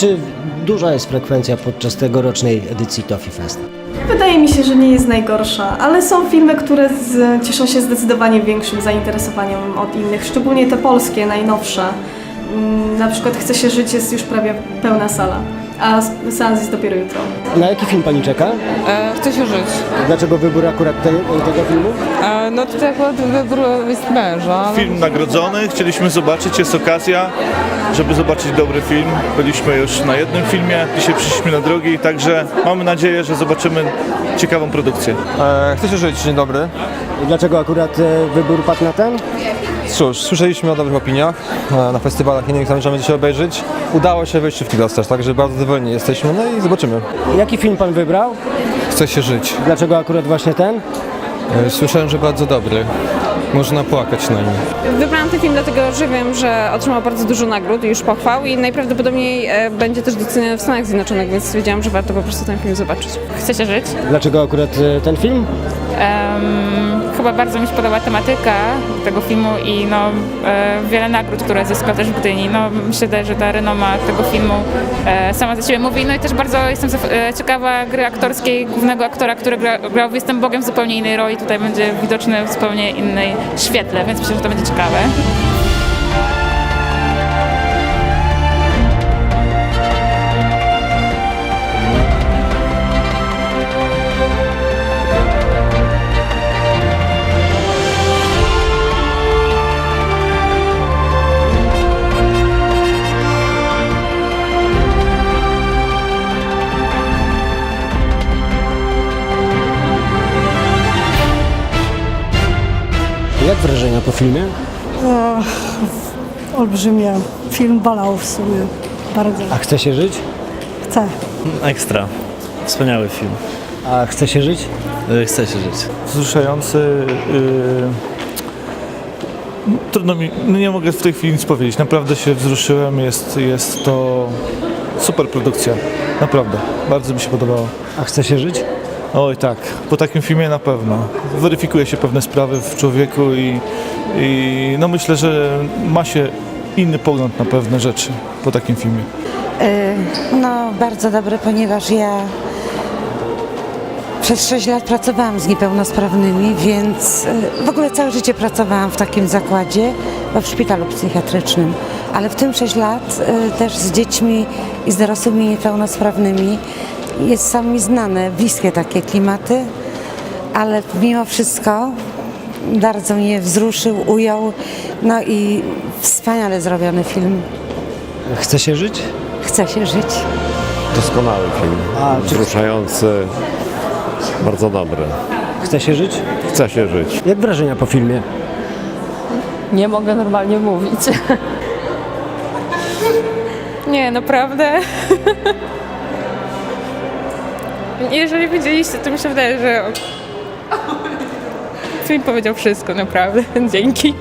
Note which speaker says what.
Speaker 1: Czy duża jest frekwencja podczas tegorocznej edycji Toffee Fest?
Speaker 2: Wydaje mi się, że nie jest najgorsza, ale są filmy, które z, cieszą się zdecydowanie większym zainteresowaniem od innych, szczególnie te polskie, najnowsze. Mm, Na przykład Chce się żyć jest już prawie pełna sala, a seans jest dopiero jutro.
Speaker 1: Na jaki film pani czeka?
Speaker 3: E, chce się żyć.
Speaker 1: Dlaczego wybór akurat te, tego filmu?
Speaker 3: E, no tutaj akurat wybór jest męża. ale-
Speaker 4: Film nagrodzony, chcieliśmy zobaczyć, jest okazja, żeby zobaczyć dobry film. Byliśmy już na jednym filmie, dzisiaj przyszliśmy na drugi, także mamy nadzieję, że zobaczymy ciekawą produkcję.
Speaker 5: E, chcę się żyć, dzień dobry.
Speaker 1: Dlaczego akurat e, wybór padł na ten?
Speaker 5: Cóż, słyszeliśmy o dobrych opiniach e, na festiwalach innych, zamierzamy dzisiaj obejrzeć. Udało się wejść w też, także bardzo zadowoleni jesteśmy, no i zobaczymy.
Speaker 1: Jaki film pan wybrał?
Speaker 6: Chce się żyć.
Speaker 1: Dlaczego akurat właśnie ten?
Speaker 6: E, Słyszałem, że bardzo dobry. Można płakać na nim.
Speaker 7: Wybrałam ten film dlatego, że wiem, że otrzymał bardzo dużo nagród i już pochwał i najprawdopodobniej e, będzie też doceniony w Stanach Zjednoczonych, więc wiedziałam, że warto po prostu ten film zobaczyć.
Speaker 8: Chce się żyć.
Speaker 1: Dlaczego akurat ten film?
Speaker 8: Em, chyba bardzo mi się podoba tematyka tego filmu i no, e, wiele nagród, które zyskał też w Gdyni. No, myślę, że ta renoma tego filmu e, sama za siebie mówi. No i też bardzo jestem e, ciekawa gry aktorskiej głównego aktora, który gra, grał Jestem Bogiem w zupełnie innej roli. Tutaj będzie widoczny w zupełnie innej świetle, więc myślę, że to będzie ciekawe.
Speaker 1: Wrażenia po filmie?
Speaker 9: olbrzymie. Film bolał w sumie. Bardzo
Speaker 1: A chce się żyć?
Speaker 9: chcę.
Speaker 10: Ekstra. Wspaniały film.
Speaker 1: A chce się żyć?
Speaker 10: Y, Chce się żyć.
Speaker 4: Wzruszający. Yy... Trudno mi, no nie mogę w tej chwili nic powiedzieć. Naprawdę się wzruszyłem. Jest, jest to super produkcja. Naprawdę. Bardzo mi się podobało.
Speaker 1: A chce się żyć?
Speaker 4: Oj tak, po takim filmie na pewno. Weryfikuje się pewne sprawy w człowieku i, i no myślę, że ma się inny pogląd na pewne rzeczy po takim filmie.
Speaker 11: No, bardzo dobre, ponieważ ja przez 6 lat pracowałam z niepełnosprawnymi, więc y, w ogóle całe życie pracowałam w takim zakładzie, bo w szpitalu psychiatrycznym. Ale w tym 6 lat y, też z dziećmi i z dorosłymi niepełnosprawnymi jest sam mi znane, bliskie takie klimaty, ale mimo wszystko bardzo mnie wzruszył, ujął. No i wspaniale zrobiony film.
Speaker 1: Chce się żyć?
Speaker 11: Chce się żyć.
Speaker 12: Doskonały film,
Speaker 1: A, czy-
Speaker 12: wzruszający, bardzo dobry.
Speaker 1: Chce się żyć?
Speaker 12: Chce się żyć.
Speaker 1: Jak wrażenia po filmie?
Speaker 3: Nie mogę normalnie mówić.
Speaker 8: Nie, naprawdę. Jeżeli widzieliście, to mi się wydaje, że... Mi powiedział wszystko, naprawdę. Dzięki.